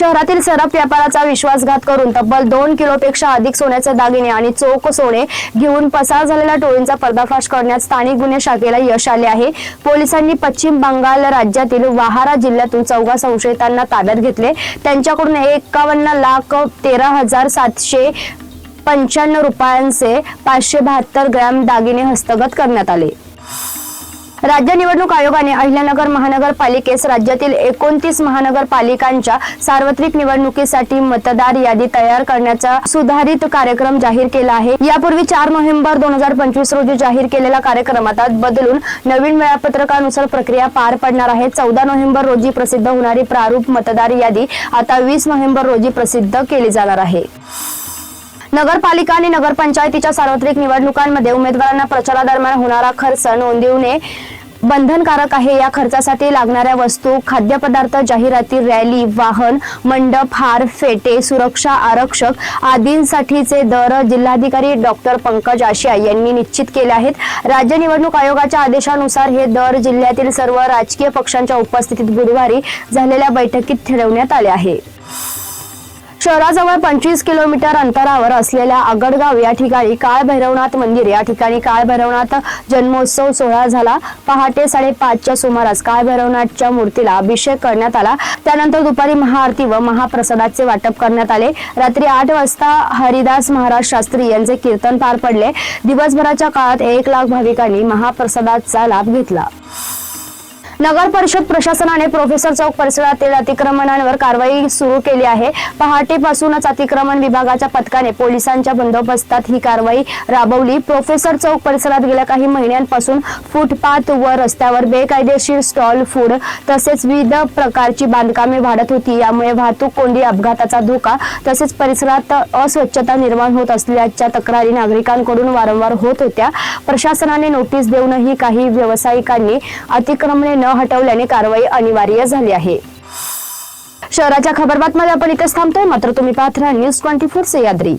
शहरातील सरप व्यापाराचा विश्वासघात करून तब्बल दोन किलोपेक्षा अधिक सोन्याचे दागिने आणि चोख सोने घेऊन पसार झालेल्या टोळींचा पर्दाफाश करण्यात स्थानिक गुन्हे शाखेला यश आले आहे. पोलिसांनी पश्चिम बंगाल राज्यातील वाहारा जिल्ह्यातून चौघा संशयितांना ताब्यात घेतले. त्यांच्याकडून एकावन्न लाख तेरा हजार सातशे पंच्याण्णव रुपयांचे पाचशे बहात्तर ग्रॅम दागिने हस्तगत करण्यात आले. राज्य निवडणूक आयोगाने अहिल्यानगर महानगरपालिकेस राज्यातील एकोणतीस महानगरपालिकांच्या सार्वत्रिक निवडणुकीसाठी मतदार यादी तयार करण्याचा सुधारित कार्यक्रम जाहीर केला आहे. यापूर्वी चार नोव्हेंबर दोन हजार पंचवीस रोजी जाहीर केलेला कार्यक्रम आता बदलून नवीन वेळापत्रकानुसार प्रक्रिया पार पडणार आहे. चौदा नोव्हेंबर रोजी प्रसिद्ध होणारी प्रारूप मतदार यादी आता वीस नोव्हेंबर रोजी प्रसिद्ध केली जाणार आहे. नगरपालिका आणि नगरपंचायतीच्या सार्वत्रिक निवडणुकांमध्ये उमेदवारांना प्रचारादरम्यान होणारा खर्च नोंदवणे बंधनकारक आहे. या खर्चासाठी लागणाऱ्या वस्तू खाद्यपदार्थ जाहिराती रॅली वाहन मंडप हार फेटे सुरक्षा आरक्षक आदींसाठीचे दर जिल्हाधिकारी डॉक्टर पंकज आशिया यांनी निश्चित केले आहेत. राज्य निवडणूक आयोगाच्या आदेशानुसार हे दर जिल्ह्यातील सर्व राजकीय पक्षांच्या उपस्थितीत गुरुवारी झालेल्या बैठकीत ठरवण्यात आले आहे. शहराजवळ पंचवीस किलोमीटर अंतरावर असलेल्या आगडगाव या ठिकाणी काळभैरवनाथ मंदिर या ठिकाणी काळभैरवनाथ जन्मोत्सव सोहळा झाला. पहाटे साडेपाचच्या सुमारास काळभैरवनाथच्या मूर्तीला अभिषेक करण्यात आला. त्यानंतर दुपारी महाआरती व महाप्रसादाचे वाटप करण्यात आले. रात्री आठ वाजता हरिदास महाराज शास्त्री यांचे कीर्तन पार पडले. दिवसभराच्या काळात एक लाख भाविकांनी महाप्रसादाचा लाभ घेतला. नगर परिषद प्रशासनाने प्रोफेसर चौक परिसरातील अतिक्रमणांवर कारवाई सुरू केली आहे. पहाटेपासूनच अतिक्रमण विभागाच्या पथकाने पोलिसांच्या बंदोबस्तात ही कारवाई राबवली. प्रोफेसर चौक परिसरात गेल्या काही महिन्यांपासून फुटपाथ व रस्त्यावर बेकायदेशीर स्टॉल फूड तसेच विविध प्रकारची बांधकामे वाढत होती. यामुळे वाहतूक कोंडी अपघाताचा धोका तसेच परिसरात अस्वच्छता निर्माण होत असल्याच्या तक्रारी नागरिकांकडून वारंवार होत होत्या. प्रशासनाने नोटीस देऊनही काही व्यावसायिकांनी अतिक्रमणे न हटवल्याने कारवाई अनिवार्य झाली आहे. शहराच्या खबरबातमध्ये आपण इथेच थांबतोय. मात्र तुम्ही पाहत राहा न्यूज ट्वेंटी फोर सह्याद्री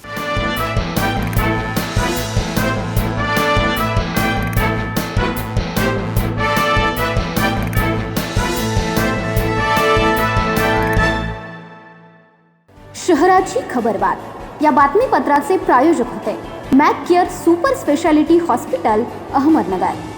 शहराची खबरबात. या बातमीपत्राचे प्रायोजक होते Mac Care super speciality hospital Ahmednagar.